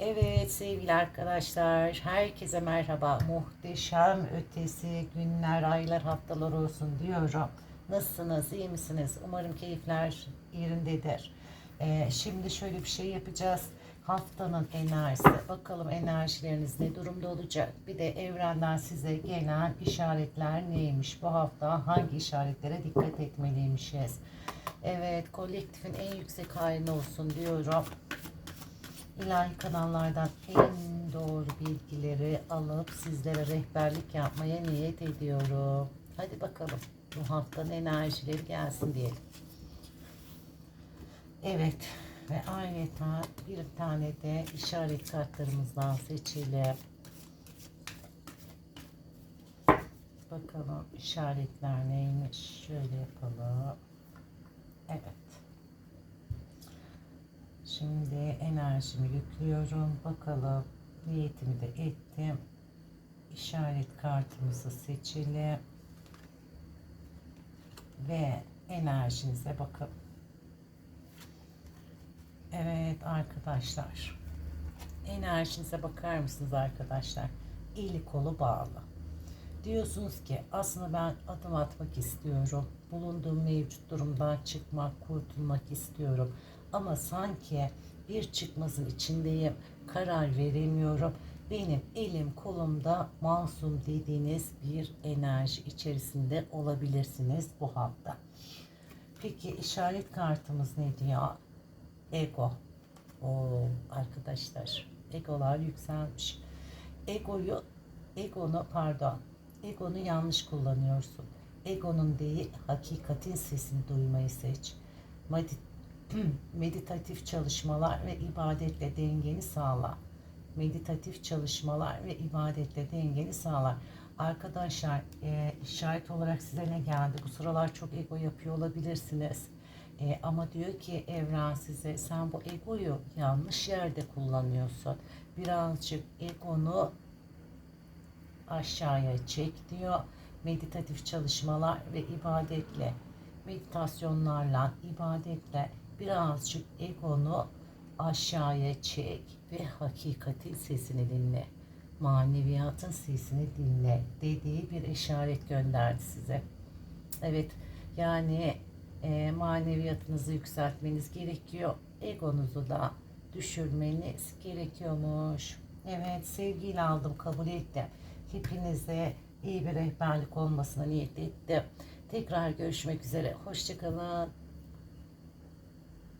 Evet sevgili arkadaşlar, herkese merhaba. Muhteşem ötesi günler, aylar, haftalar olsun diyorum. Nasılsınız, iyi misiniz? Umarım keyifler yerindedir. Ee, şimdi şöyle bir şey yapacağız. Haftanın enerjisi, bakalım enerjileriniz ne durumda olacak? Bir de evrenden size gelen işaretler neymiş? Bu hafta hangi işaretlere dikkat etmeliymişiz? Evet, kolektifin en yüksek halini olsun diyorum ilahi kanallardan en doğru bilgileri alıp sizlere rehberlik yapmaya niyet ediyorum. Hadi bakalım bu haftanın enerjileri gelsin diyelim. Evet ve ayrıca bir tane de işaret kartlarımızdan seçelim. Bakalım işaretler neymiş? Şöyle yapalım. Evet. Şimdi enerjimi yüklüyorum. Bakalım niyetimi de ettim. İşaret kartımızı seçelim. Ve enerjinize bakın. Evet arkadaşlar. Enerjinize bakar mısınız arkadaşlar? Eli kolu bağlı. Diyorsunuz ki aslında ben adım atmak istiyorum. Bulunduğum mevcut durumdan çıkmak, kurtulmak istiyorum. Ama sanki bir çıkmazın içindeyim. Karar veremiyorum. Benim elim kolumda masum dediğiniz bir enerji içerisinde olabilirsiniz bu hafta. Peki işaret kartımız ne diyor? Ego. O arkadaşlar. Egolar yükselmiş. Egoyu, egonu pardon. Egonu yanlış kullanıyorsun. Egonun değil, hakikatin sesini duymayı seç. Meditatif çalışmalar ve ibadetle dengeni sağla. Meditatif çalışmalar ve ibadetle dengeni sağlar. Arkadaşlar e, işaret olarak size ne geldi? Bu sıralar çok ego yapıyor olabilirsiniz. E, ama diyor ki evren size sen bu egoyu yanlış yerde kullanıyorsun. Birazcık egonu aşağıya çek diyor. Meditatif çalışmalar ve ibadetle, meditasyonlarla, ibadetle birazcık egonu aşağıya çek ve hakikatin sesini dinle. Maneviyatın sesini dinle dediği bir işaret gönderdi size. Evet yani e, maneviyatınızı yükseltmeniz gerekiyor. Egonuzu da düşürmeniz gerekiyormuş. Evet sevgiyle aldım kabul ettim. Hepinize iyi bir rehberlik olmasına niyet ettim. Tekrar görüşmek üzere. Hoşçakalın.